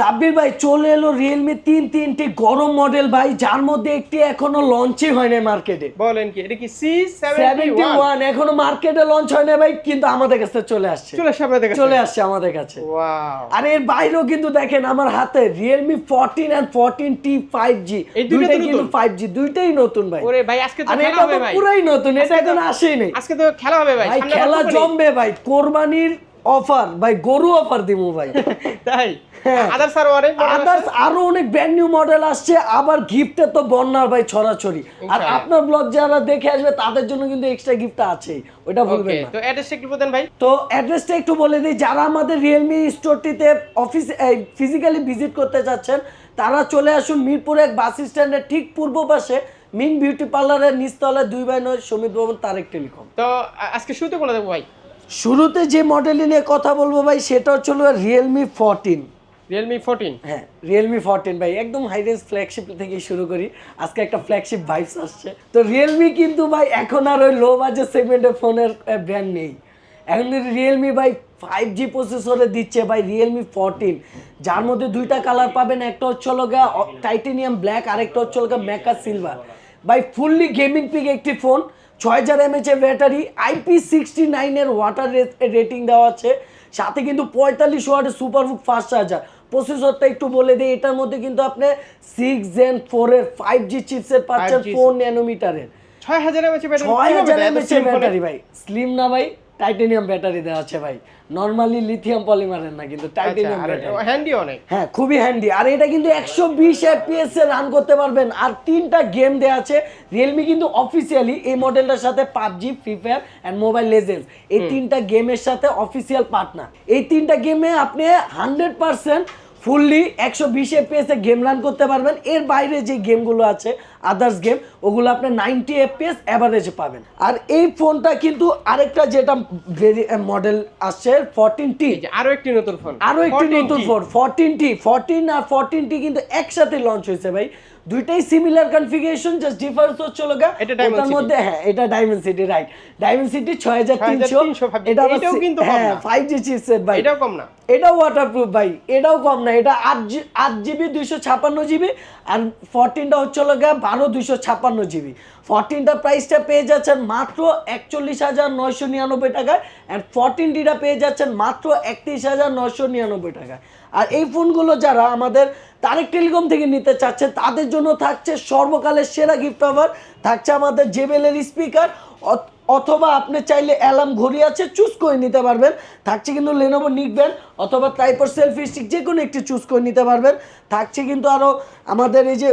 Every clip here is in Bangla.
সাব্বির ভাই চলে এলো রিয়েলমি তিন তিনটি গরম মডেল ভাই যার মধ্যে একটি এখনও লঞ্চই হয় না মার্কেটে বলেন কি এটা কি সি সেভেন্টি ওয়ান এখনও মার্কেটে লঞ্চ হয় না ভাই কিন্তু আমাদের কাছে চলে আসছে। চলে আসছে আপনাদের কাছে। চলে আসছে আমাদের কাছে। ওয়াও আর এর বাইরেও কিন্তু দেখেন আমার হাতে Realme fourteen and fourteen T five G এই দুইটা দুইটাই কিন্তু? ফাইভ জি দুইটাই নতুন ভাই। ওরে ভাই আজকে তো আর খেলা এটা হবে তো ভাই। পুরাই নতুন এটা এখন আসেই নেই আজকে তো খেলা হবে ভাই খেলা জমবে ভাই কোরবানির অফার ভাই গরু অফার দিমু ভাই। তাই? হ্যাঁ। আদার স্যার অনেক আদার্স আরও অনেক ব্র্যান্ড নিউ মডেল আসছে আবার গিফটে তো বন্যার ভাই ছড়াছড়ি। আর আপনার ব্লগ যারা দেখে আসবে তাদের জন্য কিন্তু এক্সট্রা গিফট আছেই ওটা ভুলবেন না। তো অ্যাড্রেসটা একটু বলেন ভাই। তো অ্যাড্রেসটা একটু বলে দিই যারা আমাদের রিয়েলমি স্টোরটিতে অফিস ফিজিক্যালি ভিজিট করতে চাচ্ছেন তারা চলে আসুন মিরপুর এক বাস স্ট্যান্ডের ঠিক পূর্ব পাশে মিন বিউটি পার্লারের নিচতলায় দুই বাই নয় সমিত ভবন তারেক টেলিকম। তো আজকে শুরুতে বলে দেবো ভাই। শুরুতে যে মডেলটি নিয়ে কথা বলব ভাই সেটা হচ্ছে রিয়েলমি ফোরটিন রিয়েলমি ফোরটিন হ্যাঁ রিয়েলমি ফোরটিন ভাই একদম হাই রেঞ্জ ফ্ল্যাগশিপ থেকে শুরু করি। আজকে একটা ফ্ল্যাগশিপ ভাইবস আসছে। তো রিয়েলমি কিন্তু ভাই এখন আর ওই লো বাজেট সেগমেন্টের ফোনের ব্র্যান্ড নেই। এখন রিয়েলমি ভাই ফাইভ জি প্রসেসরে দিচ্ছে ভাই রিয়েলমি ফোরটিন যার মধ্যে দুইটা কালার পাবেন একটা হচ্ছে হলো গা টাইটেনিয়াম ব্ল্যাক আরেকটা হচ্ছে হলো গা মেকা সিলভার ভাই ফুললি গেমিং পিক একটি ফোন ছয় হাজার এমএচ ব্যাটারি আইপি সিক্সটি নাইনের ওয়াটার রেটিং দেওয়া আছে। সাথে কিন্তু পঁয়তাল্লিশ ওয়াটের সুপারবুক ফাস্ট চার্জার প্রসেসরটা একটু বলে দিই এটার মধ্যে কিন্তু আপনি সিক্স জেন ফোরের ফাইভ জি চিপসেট পাচ্ছেন 5G ফোর ন্যানোমিটারের ছয় হাজার এমএচ ব্যাটারি ভাই। স্লিম না ভাই। টাইটেনিয়াম ব্যাটারি দেওয়া আছে ভাই। নর্মালি লিথিয়াম পলিমারের না কিন্তু টাইটেনিয়াম ব্যাটারি। হ্যান্ডি আচ্ছা, অনেক। হ্যাঁ খুবই হ্যান্ডি আর এটা কিন্তু একশো বিশ এফপিএস এ রান করতে পারবেন। আর তিনটা গেম দেওয়া আছে। রিয়েলমি কিন্তু অফিসিয়ালি এই মডেলটার সাথে PUBG Free Fire and Mobile Legends এই তিনটা গেমের সাথে অফিসিয়াল পার্টনার এই তিনটা গেমে আপনি হান্ড্রেড পার্সেন্ট ফুললি একশো বিশ এফপিএস এ গেম রান করতে পারবেন। এর বাইরে যে গেমগুলো আছে আদার্স গেম ওগুলো আপনি নাইনটি এফপিএস অ্যাভারেজে পাবেন। আর এই ফোনটা কিন্তু আরেকটা যেটা মডেল আসছে ফোরটিন টি আরও আরও একটি নতুন ফোন আরও একটি নতুন ফোন ফোরটিন টি ফোরটিন আর ফোরটিন টি কিন্তু একসাথে লঞ্চ হয়েছে ভাই। দুইটাই সিমিলার কনফিগারেশন জাস্ট ডিফারেন্স হচ্ছে লগা এটা Diamond ওটার মধ্যে হ্যাঁ এটা diamond city right diamond city ছয় হাজার তিনশো 6300 এটা এটাও কিন্তু কম হ্যাঁ না। ফাইভ জি চিপসেট ভাই। এটাও কম না। এটাও ওয়াটারপ্রুফ ভাই এটাও কম না। এটা আট জি আট জিবি দুইশো ছাপান্ন জিবি আর ফোরটিনটা হচ্ছে লগা বারো দুইশো ছাপান্ন জিবি ফোরটিনটা প্রাইসটা পেয়ে যাচ্ছেন মাত্র একচল্লিশ হাজার নয়শো নিরানব্বই টাকায় অ্যান্ড ফোরটিনটিটা পেয়ে যাচ্ছেন মাত্র একত্রিশ হাজার নয়শো নিরানব্বই টাকায়। আর এই ফোনগুলো যারা আমাদের তারেক টেলিকম থেকে নিতে চাচ্ছে, তাদের জন্য থাকছে সর্বকালের সেরা গিফট অফার থাকছে আমাদের জেবেলের স্পিকার অথবা আপনি চাইলে অ্যালার্ম ঘড়ি আছে চুজ করে নিতে পারবেন। থাকছে কিন্তু লেনোভো নিকবেন অথবা টাইপর সেলফি স্টিক যে কোনো একটি চুজ করে নিতে পারবেন। থাকছে কিন্তু আরও আমাদের এই যে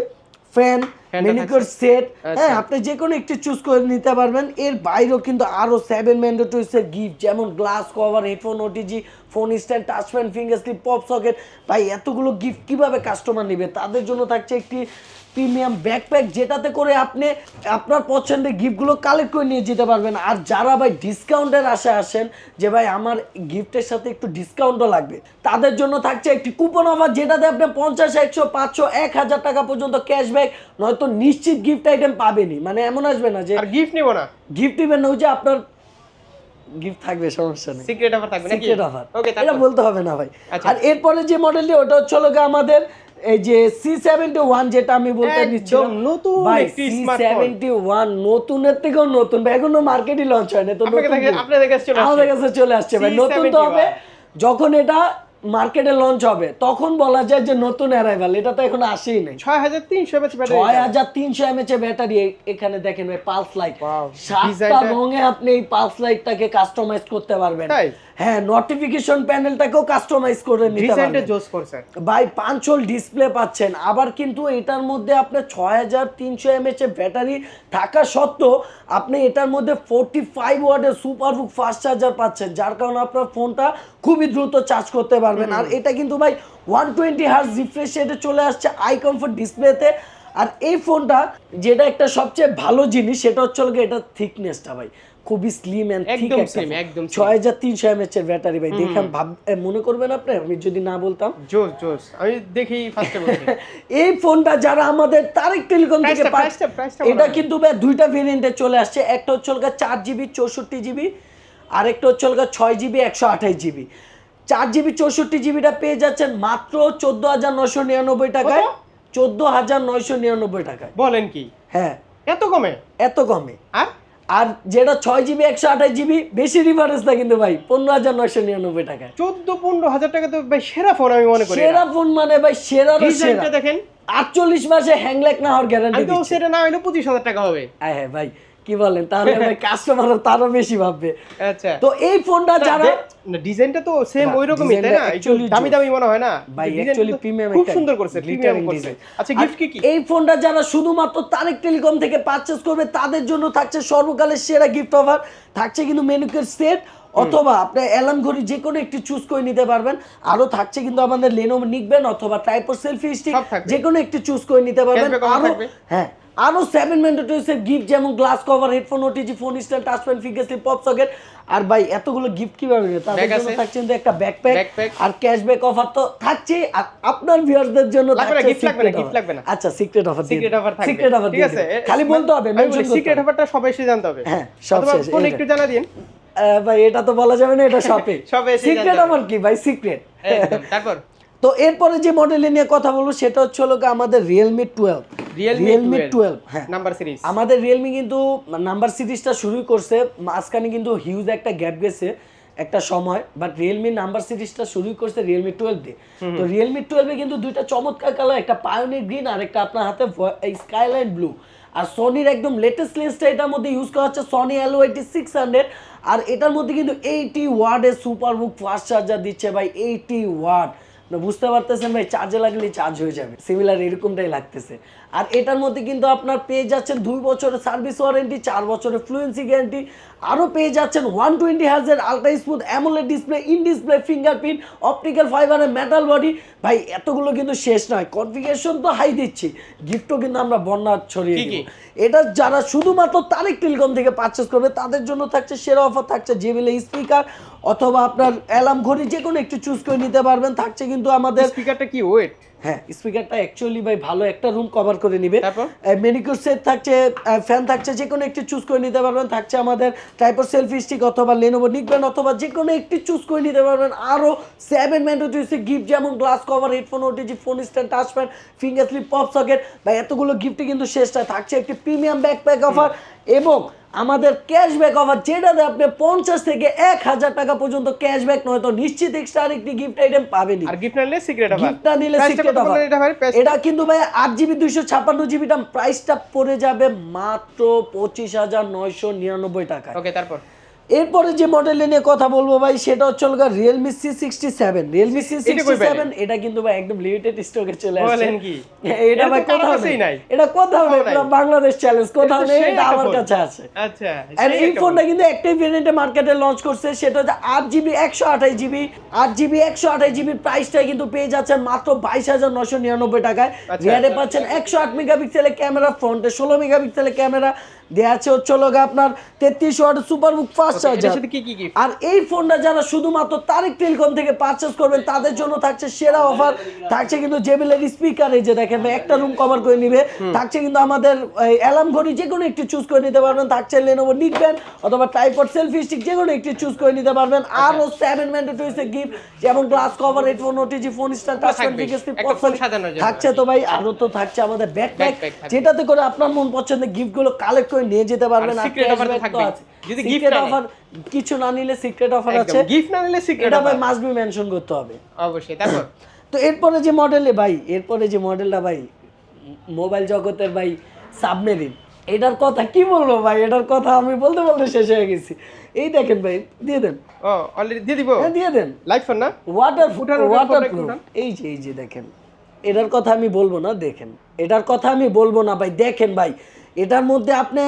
ফ্যান মেনিকিউর সেট আচ্ছা। হ্যাঁ আপনি যে কোনো একটি চুজ করে নিতে পারবেন। এর বাইরেও কিন্তু আরও সেভেন ম্যান্ডেটরিসের গিফট যেমন glass cover headphone OTG phone stand touch pen finger slip pop socket ভাই এতগুলো গিফট কীভাবে কাস্টমার নেবে? তাদের জন্য থাকছে একটি প্রিমিয়াম ব্যাকপ্যাক যেটাতে করে আপনি আপনার পছন্দের গিফটগুলো কালেক্ট করে নিয়ে যেতে পারবেন। আর যারা ভাই ডিসকাউন্টের আশায় আসেন যে ভাই আমার গিফটের সাথে একটু ডিসকাউন্টও লাগবে তাদের জন্য থাকছে একটি কুপন অফার যেটাতে আপনি পঞ্চাশ একশো পাঁচশো এক হাজার টাকা পর্যন্ত ক্যাশব্যাক নয়তো নিশ্চিত গিফট আইটেম পাবেনই। মানে এমন আসবে না যে আর গিফট নিব না। গিফট দিবেন না ওই যে আপনার গিফট থাকবে সমস্যা নেই। সিক্রেট অফার থাকবে সিক্রেট অফার ওকে এটা বলতে হবে না ভাই। আচ্ছা। আর এরপরে যে মডেলটি ওটা হচ্ছে আমাদের এই যে সি সেভেন্টি ওয়ান যেটা আমি বলতে নিচ্ছিলাম নতুন। সেভেন্টি ওয়ান নতুনের থেকেও নতুন ভাই এখনও মার্কেটই লঞ্চ হয় না তো আসছে। আমাদের কাছে চলে আসছে ভাই নতুন তো হবে যখন এটা মার্কেটে লঞ্চ হবে তখন বলা যায় যে নতুন অ্যারাইভাল এটা তো এখন আসেই নাই। ছয় হাজার তিনশো এমএচ ব্যাটারি ছয় হাজার তিনশো এমএচ ব্যাটারি এখানে দেখেন ভাই পালস লাইট সাতটা রঙে আপনি এই পালস লাইটটাকে কাস্টমাইজ করতে পারবেন। হ্যাঁ নোটিফিকেশন প্যানেলটাকেও কাস্টমাইজ করে নিতে পারবেন। জোস করছে ভাই পাঁচ হোল ডিসপ্লে পাচ্ছেন। আবার কিন্তু এটার মধ্যে আপনার ছয় হাজার তিনশো এমএচ এর ব্যাটারি থাকা সত্ত্বেও আপনি এটার মধ্যে ফোরটি ফাইভ ওয়ার্ডের সুপারবুক ফাস্ট চার্জার পাচ্ছেন। যার কারণে আপনার ফোনটা খুবই দ্রুত চার্জ করতে পারবেন। আর এটা কিন্তু ভাই ওয়ান টোয়েন্টি হার্স রিফ্রেশ রেটে চলে আসছে আই কমফোর্ট ডিসপ্লেতে আর এই ফোনটা যেটা একটা সবচেয়ে ভালো জিনিস সেটা হচ্ছে এটার থিকনেসটা ভাই। খুবই স্লিম অ্যান্ড থিক একদম ছয় হাজার তিনশো এমএচ এর ব্যাটারি ভাই। দেখে ভাব মনে করবেন আপনি? আমি যদি না বলতাম। জোস জোস আমি দেখি ফার্স্টে বলছি। এই ফোনটা যারা আমাদের তারেক টেলিকম থেকে এটা কিন্তু ভাই দুইটা ভেরিয়েন্টে চলে আসছে। একটা হচ্ছে হলো চার জিবি চৌষট্টি জিবি আরেকটা হচ্ছে হলো ছয় জিবি একশো আঠাশ জিবি চার জিবি চৌষট্টি জিবিটা পেয়ে যাচ্ছেন মাত্র চোদ্দ হাজার নয়শো নিরানব্বই টাকায়। চোদ্দ হাজার নয়শো নিরানব্বই টাকায়। বলেন কি? হ্যাঁ। এত কমে? এত কমে। আর? আর যেটা ছয় জিবি একশো আঠাশ জিবি বেশি রিফারেন্স না কিন্তু ভাই পনেরো হাজার নয়শো নিরানব্বই টাকায়। চোদ্দ পনেরো হাজার টাকা তো ভাই সেরা ফোন আমি মনে করি সেরা ফোন মানে ভাই সেরা ডিজাইনটা দেখেন। আটচল্লিশ মাসে হ্যাংল্যাক না হওয়ার গ্যারান্টি সেটা না হইলে পঁচিশ হাজার টাকা হবে। হ্যাঁ হ্যাঁ ভাই। কি বলেন? তাহলে কাস্টমার তারও বেশি ভাববে। আচ্ছা। তো এই ফোনটা যারা ডিজাইনটা তো সেম ওই রকমই তাই না? দামি দামি মনে হয় না? ভাই অ্যাকচুয়ালি প্রিমিয়াম খুব সুন্দর করছে প্রিমিয়াম করছে। আচ্ছা গিফট কি কি? এই ফোনটা যারা শুধুমাত্র তারেক টেলিকম থেকে পারচেজ করবে তাদের জন্য থাকছে সর্বকালের সেরা গিফট অফার থাকছে কিন্তু মেনুকের সেট অথবা আপনি অ্যালার্ম ঘড়ি যে কোনো একটি চুজ করে নিতে পারবেন। আরও থাকছে কিন্তু আমাদের লেনোভো নিকবেন অথবা টাইপো সেলফি স্টিক যে কোনো একটি চুজ করে নিতে পারবেন। আরও হ্যাঁ আরও সেভেন ম্যান্ডেটরিজের গিফট যেমন glass cover headphone OTG phone stand touch pen finger slip pop socket আর ভাই এতগুলো গিফট কীভাবে? তাদের Bag জন্য। থাকছে কিন্তু একটা ব্যাকপ্যাক আর ক্যাশব্যাক অফার তো থাকছেই। আর আপনার ভিউয়ারদের জন্য থাকছে gift লাগবে না, offer। লাগবে না। আচ্ছা সিক্রেট অফার সিক্রেট অফার থাকবে। সিক্রেট অফার ঠিক আছে। খালি বলতে হবে মেনশন সিক্রেট অফারটা সবাই এসে জানতে হবে। হ্যাঁ, সব শেষ, ফোন একটু জানা দিন। ভাই এটা তো বলা যাবে না এটা শপে শপে সিক্রেট অফার কি ভাই সিক্রেট তারপর? তো এরপরে যে মডেলে নিয়ে কথা বলব সেটা হচ্ছে হলো আমাদের রিয়েলমি টুয়েলভ রিয়েলমি টুয়েলভ হ্যাঁ। নাম্বার সিরিজ আমাদের রিয়েলমি কিন্তু নাম্বার সিরিজটা শুরুই করছে মাঝখানে কিন্তু হিউজ একটা গ্যাপ গেছে একটা সময় বাট রিয়েলমি নাম্বার সিরিজটা শুরুই করছে রিয়েলমি টুয়েলভ দিয়ে তো রিয়েলমি টুয়েলভে কিন্তু দুইটা চমৎকার কালার একটা পায়োনির গ্রিন আর একটা আপনার হাতে স্কাইলাইন ব্লু আর সনির একদম লেটেস্ট লেন্সটা এটার মধ্যে ইউজ করা হচ্ছে Sony LYT six hundred আর এটার মধ্যে কিন্তু এইটি ওয়ার্ডের সুপার বুক ফাস্ট চার্জার দিচ্ছে ভাই এইটি ওয়ার্ড বুঝতে পারতেছেন ভাই চার্জে লাগলে চার্জ হয়ে যাবে। সিমিলার এরকমটাই লাগতেছে। আর এটার মধ্যে কিন্তু আপনার পেয়ে যাচ্ছেন দুই বছরের সার্ভিস ওয়ারেন্টি চার বছরের ফ্লুয়েন্সি গ্যারান্টি আরও পেয়ে যাচ্ছেন ওয়ান টোয়েন্টি হাজার ultra smooth AMOLED display in display fingerprint optical ফাইবারের মেটাল বডি ভাই এতগুলো কিন্তু শেষ নয়। কনফিগারেশন তো হাই দিচ্ছি। গিফটও কিন্তু আমরা বন্যা ছড়িয়ে? দিব। এটা যারা শুধুমাত্র তারেক টেলিকম থেকে পারচেস করবে তাদের জন্য থাকছে সেরা অফার থাকছে জেবিএল স্পিকার অথবা আপনার অ্যালার্ম ঘড়ি যে কোনো একটু চুজ করে নিতে পারবেন। থাকছে কিন্তু আমাদের স্পিকারটা কি? ওয়েট হ্যাঁ স্পিকারটা অ্যাকচুয়ালি ভাই ভালো একটা রুম কভার করে নিবে। তারপর? মেনিকিউর সেট থাকছে ফ্যান থাকছে যে কোনো একটি চুজ করে নিতে পারবেন। থাকছে আমাদের টাইপর সেলফি স্টিক অথবা লেনোভো নিকবেন অথবা যে কোনো একটি চুজ করে নিতে পারবেন। আরও সেভেন ম্যান্ডেটরি গিফট যেমন glass cover headphone OTG phone stand touch pen finger slip pop socket বা এতগুলো গিফটে কিন্তু শেষটা থাকছে একটি প্রিমিয়াম ব্যাকপ্যাক অফার এবং আমাদের ক্যাশব্যাক অফার যেটাতে আপনি পঞ্চাশ থেকে এক হাজার টাকা পর্যন্ত ক্যাশব্যাক নয় তো নিশ্চিত এক্সট্রা আরেকটি গিফট আইটেম পাবেনি আর গিফট নিলে সিক্রেট অফার গিফটটা নিলে সিক্রেট অফার এটা কিন্তু ভাই আট জিবি দুইশো ছাপ্পান্ন জিবিটা প্রাইসটা পড়ে যাবে মাত্র পঁচিশ হাজার নয়শো নিরানব্বই টাকা ওকে তারপর? এরপরে যে মডেল নিয়ে কথা বলব ভাই সেটা হচ্ছে Realme C sixty seven Realme C এটা সিক্সটি সেভেন এটা কিন্তু ভাই একদম লিমিটেড স্টকে চলে আসছে। বলেন কি? হ্যাঁ, এটা ভাই কোথাও নেই। এটা কোথাও নেই বাংলাদেশ চ্যালেঞ্জ কোথাও তো নেই এটা আমার কাছে আছে। আচ্ছা আর এই ফোনটা কিন্তু একটাই ভেরিয়েন্টে মার্কেটে লঞ্চ করছে সেটা হচ্ছে আট জিবি একশো আঠাশ জিবি আট জিবি একশো আঠাশ জিবি প্রাইসটা কিন্তু পেয়ে যাচ্ছেন মাত্র বাইশ হাজার নশো নিরানব্বই টাকায়। আচ্ছা। রিয়ারে পাচ্ছেন একশো আট মেগাপিক্সেলের ক্যামেরা ফ্রন্টে ষোলো মেগাপিক্সেলের ক্যামেরা দেওয়া আছে হচ্ছে আপনার তেত্রিশ ওয়াট সুপার বুক এটার চার্জার? আর এই ফোনটা যারা শুধুমাত্র তারেক টেলিকম থেকে পারচেস করবেন তাদের জন্য থাকছে সেরা অফার থাকছে কিন্তু জেবিলের স্পিকার এই যে দেখেন একটা রুম কভার করে নিবে। থাকছে কিন্তু আমাদের অ্যালার্ম ঘড়ি যে কোনো একটি চুজ করে নিতে পারবেন। থাকছে লেনোভো নিকবেন অথবা ট্রাইপড সেলফি স্টিক যে কোনো একটি চুজ করে নিতে পারবেন। আরও সেভেন ম্যান্ডেটরিস গিফট যেমন glass cover headphone OTG phone জন্য। থাকছে তো ভাই আরও তো থাকছে আমাদের ব্যাকপ্যাক যেটাতে করে আপনার মন পছন্দের গিফটগুলো কালেক্ট করে নিয়ে যেতে পারবেন তো থাকবেই। আছে। যদি সিক্রেট নেয়। অফার কিছু না নিলে সিক্রেট অফার আছে। গিফট না নিলে সিক্রেট এটা ভাই মাস্ট বি মেনশন করতে হবে। অবশ্যই তারপর? তো এরপরে যে মডেলে ভাই এরপরে যে মডেলটা ভাই মোবাইল জগতের ভাই সাবমেরিন এটার কথা কি বলব ভাই? এটার কথা আমি বলতে বলতে শেষ হয়ে গেছি। এই দেখেন ভাই দিয়ে দেন। ও অলরেডি দিয়ে দিব? হ্যাঁ দিয়ে দেন। লাইভ ফোন না? ওয়াটার উঠান, ওয়াটার এই যে এই যে দেখেন এটার কথা আমি বলব না দেখেন। এটার কথা আমি বলব না ভাই দেখেন ভাই। এটার মধ্যে আপনি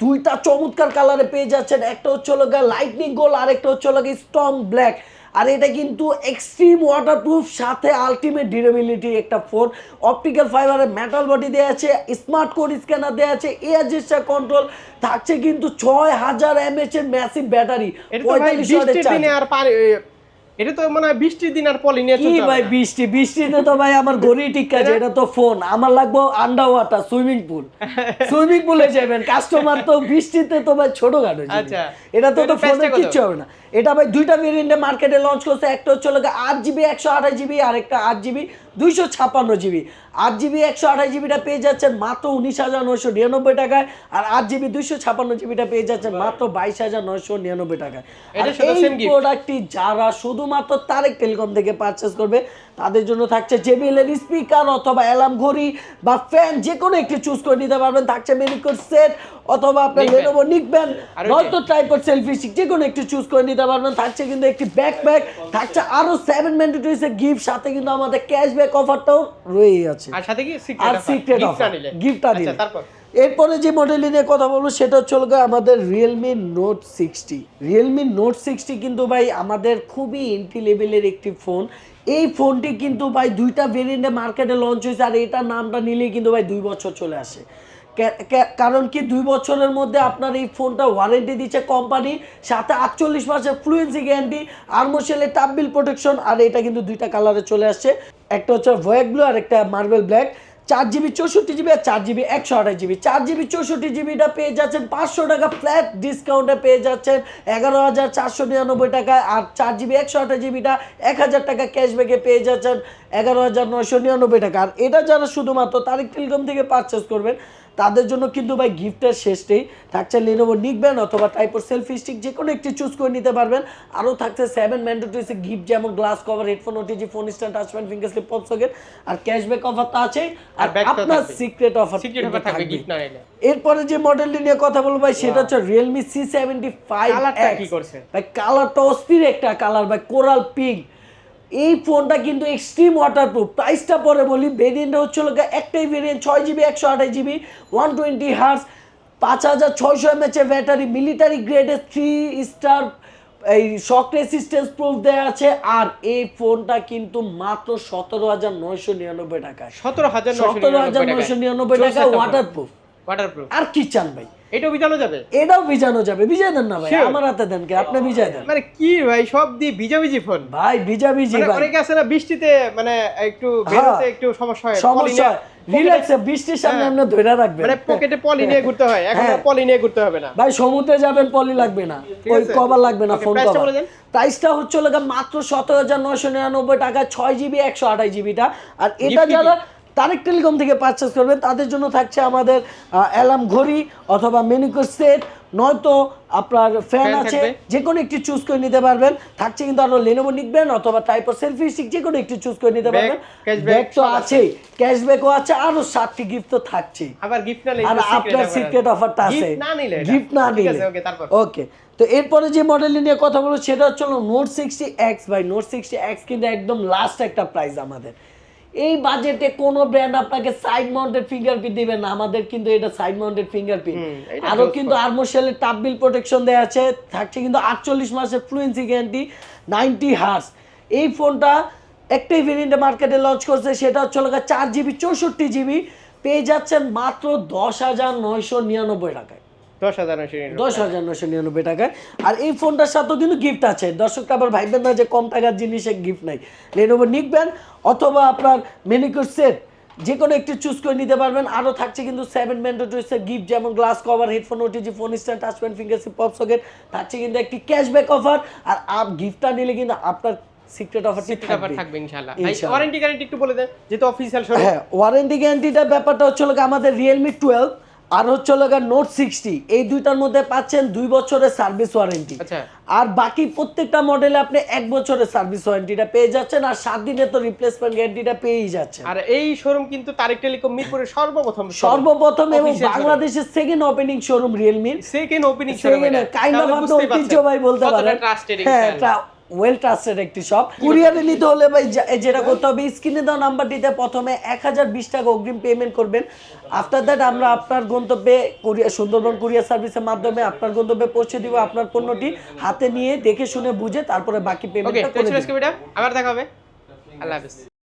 দুইটা চমৎকার কালারে পেয়ে যাচ্ছেন। একটা হচ্ছে হলো লাইটনিং গোল আর একটা হচ্ছে হলো স্ট্রং ব্ল্যাক আর এটা কিন্তু এক্সট্রিম ওয়াটারপ্রুফ সাথে আলটিমেট ডিউরেবিলিটি একটা ফোন অপটিক্যাল ফাইবারের মেটাল বডি দেওয়া আছে স্মার্ট কোড স্ক্যানার দেওয়া আছে এয়ার জেস্টার কন্ট্রোল থাকছে কিন্তু ছয় হাজার এমএচ এর ম্যাসিভ ব্যাটারি এটা এটা তো মনে বৃষ্টির দিন আর পলি নিয়ে কি ভাই বৃষ্টি? বৃষ্টিতে তো ভাই আমার ঘড়ি ঠিক আছে এটা তো ফোন আমার লাগবে under water swimming pool swimming পুলে যাবেন কাস্টমার তো বৃষ্টিতে তো ভাই ছোটখাটো জিনিস। আচ্ছা। এটা তো তো তো ফোনে কিচ্ছু হবে না। এটা ভাই দুইটা ভেরিয়েন্টে মার্কেটে লঞ্চ করছে। একটা হচ্ছে লোকে আট জিবি একশো আঠাশ জিবি আর একটা আট জিবি দুইশো ছাপ্পান্ন জিবি আট জিবি একশো আঠাশ জিবিটা পেয়ে যাচ্ছেন মাত্র উনিশ হাজার নয়শো নিরানব্বই টাকায় আর আট জিবি দুইশো ছাপ্পান্ন জিবিটা পেয়ে যাচ্ছেন মাত্র বাইশ হাজার নয়শো নিরানব্বই টাকায়। এই প্রোডাক্টটি যারা শুধুমাত্র তারেক টেলিকম থেকে পারচেস করবে তাদের জন্য থাকছে জেবিএল এর স্পিকার অথবা অ্যালার্ম ঘড়ি বা ফ্যান যে কোনো একটি চুজ করে নিতে পারবেন। থাকছে মেনিকোর সেট অথবা আপনার। লেনোভো নিকবেন নয়তো ট্রাইপড সেলফি স্টিক যে কোনো একটি চুজ করে নিতে পারবেন। থাকছে কিন্তু একটি ব্যাকপ্যাক থাকছে আরও সেভেন ম্যান্ডেটরিজের গিফট সাথে কিন্তু আমাদের ক্যাশব্যাক অফারটাও রয়েই আছে। আর সাথে কি সিক্রেট গিফট অফার গিফটটা আচ্ছা তারপর? এরপরে যে মডেলটি নিয়ে কথা বলব, সেটা হচ্ছে আমাদের Realme note sixty Realme note sixty কিন্তু ভাই আমাদের খুবই এন্ট্রি লেভেলের একটি ফোন এই ফোনটি কিন্তু ভাই দুইটা ভেরিয়েন্টে মার্কেটে লঞ্চ হয়েছে, আর এটার নামটা নিলেই কিন্তু ভাই দুই বছর চলে আসে। কারণ কি দুই বছরের মধ্যে আপনার এই ফোনটা ওয়ারেন্টি দিচ্ছে কোম্পানি সাথে আটচল্লিশ মাসের ফ্লুয়েন্সি গ্যারান্টি আর্মোশেলের টাববিল প্রোটেকশন আর এটা কিন্তু দুইটা কালারে চলে আসছে। একটা হচ্ছে ভয়েক ব্লু আর একটা মার্বেল ব্ল্যাক চার জিবি, চৌষট্টি জিবি আর চার জিবি, একশো আঠাশ জিবি। চার জিবি, চৌষট্টি জিবিটা পেয়ে যাচ্ছেন পাঁচশো টাকা ফ্ল্যাট ডিসকাউন্টে পেয়ে যাচ্ছেন এগারো হাজার চারশো নিরানব্বই টাকা। আর চার জিবি, একশো আঠাশ জিবিটা এক হাজার টাকা ক্যাশব্যাকে পেয়ে যাচ্ছেন এগারো হাজার নয়শো নিরানব্বই টাকা। আর এটা যারা শুধুমাত্র তারিক টেলিকম থেকে পারচেস করবেন তাদের জন্য কিন্তু ভাই গিফটের শেষটাই থাকছে লিনোভো নিকবেন অথবা টাইপোর সেলফি স্টিক যে কোনো একটি চুজ করে নিতে পারবেন। আরও থাকছে সেভেন ম্যান্ডেটরিস গিফট যেমন glass cover headphone OTG phone stand touch pen finger slip pop socket আর ক্যাশব্যাক অফার তো আছেই। আর আপনার সিক্রেট অফার থাকবে এরপরে যে মডেলটি নিয়ে কথা বলব ভাই সেটা হচ্ছে রিয়েলমি সি সেভেন্টি ফাইভ ভাই কালারটা অস্থির একটা কালার ভাই কোরাল পিঙ্ক এই ফোনটা কিন্তু এক্সট্রিম ওয়াটারপ্রুফ প্রাইসটা পরে বলি ভেরিয়েন্টটা হচ্ছে একটাই ভেরিয়েন্ট ছয় জিবি একশো আঠাশ জিবি ওয়ান টোয়েন্টি হার্স পাঁচ হাজার ছয়শো এমএচ এর ব্যাটারি মিলিটারি গ্রেডের থ্রি স্টার এই শক রেসিস্টেন্স প্রুফ দেওয়া আছে। আর এই ফোনটা কিন্তু মাত্র সতেরো হাজার নয়শো নিরানব্বই টাকায়। সতেরো হাজার সতেরো হাজার নয়শো নিরানব্বই টাকা ওয়াটারপ্রুফ ওয়াটারপ্রুফ আর কি চান ভাই? এটাও বিজানো যাবে? এটাও ভিজানো যাবে। ভিজাই দেন না ভাই। আমার হাতে দেন কে আপনি ভিজাই দেন। মানে কি ভাই সব দিয়ে ভিজাভিজি ফোন? ভাই ভিজা ভিজি মানে ভাই। অনেকে আছে না বৃষ্টিতে মানে একটু হ্যাঁ। বেরোতে একটু সমস্যা হয় সমস্যা রিল্যাক্সে বৃষ্টির সামনে হ্যাঁ। আপনি ধরে রাখবেন। মানে পকেটে পলি নিয়ে ঘুরতে হয়। এখন হ্যাঁ। পলি নিয়ে ঘুরতে হবে না। ভাই সমুদ্রে যাবেন পলি লাগবে না। ওই। কভার লাগবে না ফোন কভার প্রাইসটা হচ্ছে লাগা মাত্র সতেরো হাজার নয়শো নিরানব্বই টাকা ছয় জিবি একশো আঠাশ জিবিটা আর এটা যারা তারেক টেলিকম থেকে পারচেস করবেন। তাদের জন্য থাকছে আমাদের অ্যালার্ম ঘড়ি অথবা মেনিকোর সেট। নয়তো আপনার ফ্যান আছে। যে কোনো একটি চুজ করে নিতে পারবেন। থাকছে কিন্তু আরও লেনোভো নিকবেন অথবা টাইপর সেলফি স্টিক যে কোনো একটি চুজ করে নিতে পারবেন। ব্যাগ তো আছে। আছেই। ক্যাশব্যাকও আছে আরও সাতটি গিফট তো থাকছেই। আবার গিফট না আর আপনার সিক্রেট অফারটা আছে। গিফট না নিলে ওকে তারপর। ওকে তো এরপরে যে মডেলটি নিয়ে কথা বলব সেটা হচ্ছে নোট সিক্সটি এক্স ভাই নোট সিক্সটি এক্স কিন্তু একদম লাস্ট একটা প্রাইস আমাদের। এই বাজেটে কোনো ব্র্যান্ড আপনাকে সাইড মাউন্টেড ফিঙ্গারপ্রিন্ট দিবে না। আমাদের কিন্তু এটা সাইড মাউন্টেড ফিঙ্গারপ্রিন্ট আরও কিন্তু আর্মোশেলের টাপ বিল প্রোটেকশন দেওয়া আছে। থাকছে কিন্তু আটচল্লিশ মাসের ফ্লুয়েন্সি গ্যারান্টি নাইনটি হার্স এই ফোনটা একটাই ভেরিয়েন্টে মার্কেটে লঞ্চ করছে। সেটা হচ্ছে চার জিবি চৌষট্টি জিবি পেয়ে যাচ্ছেন মাত্র দশ হাজার নয়শো নিরানব্বই টাকায়। দশ টাকায় আর এই ফোনটার সাথেও কিন্তু গিফট আছে। দর্শকটা আবার ভাইবেন না যে কম টাকার জিনিসে গিফট নাই। লেনোভো নিকবেন অথবা আপনার সেট যে কোনো একটি চুজ করে নিতে পারবেন। আরও থাকছে কিন্তু সেভেন গিফট যেমন glass cover headphone OTG phone stand touch pen finger slip pop socket থাকছে কিন্তু একটি ক্যাশব্যাক অফার আর আপ গিফটটা নিলে কিন্তু আপনার সিক্রেট অফারটি offer থাকবে ইনশাআল্লাহ। ভাই ওয়ারেন্টি গ্যারান্টি একটু বলে দেন যেহেতু অফিসিয়াল শোরুম হ্যাঁ ওয়ারেন্টি গ্যারান্টিটার ব্যাপারটা হচ্ছে আমাদের রিয়েলমি টুয়েলভ আর হচ্ছে হলো নোট সিক্সটি এই দুইটার মধ্যে পাচ্ছেন দুই বছরের সার্ভিস ওয়ারেন্টি আচ্ছা। আর বাকি প্রত্যেকটা মডেলে আপনি এক বছরের সার্ভিস ওয়ারেন্টিটা পেয়ে যাচ্ছেন আর সাত দিনের তো রিপ্লেসমেন্ট গ্যারান্টিটা পেয়েই যাচ্ছে আর এই শোরুম কিন্তু তারেক টেলিকম মিরপুরের সর্বপ্রথম সর্বপ্রথম এবং বাংলাদেশের second opening showroom রিয়েলমির second opening showroom kind of ঐতিহ্যবাহী বলতে পারেন। হ্যাঁ ওয়েল ট্রাস্টেড একটি শপ। কুরিয়ারে নিতে হলে ভাই যেটা করতে হবে স্ক্রিনে দেওয়া নাম্বারটিতে প্রথমে এক হাজার বিশ টাকা অগ্রিম পেমেন্ট করবেন। আফটার দ্যাট আমরা আপনার গন্তব্যে কুরিয়ার সুন্দরবন কুরিয়ার সার্ভিসের মাধ্যমে আপনার গন্তব্যে পৌঁছে দিব আপনার পণ্যটি। হাতে নিয়ে দেখে শুনে বুঝে তারপরে বাকি পেমেন্ট আবার দেখা হবে। আল্লাহ হাফেজ।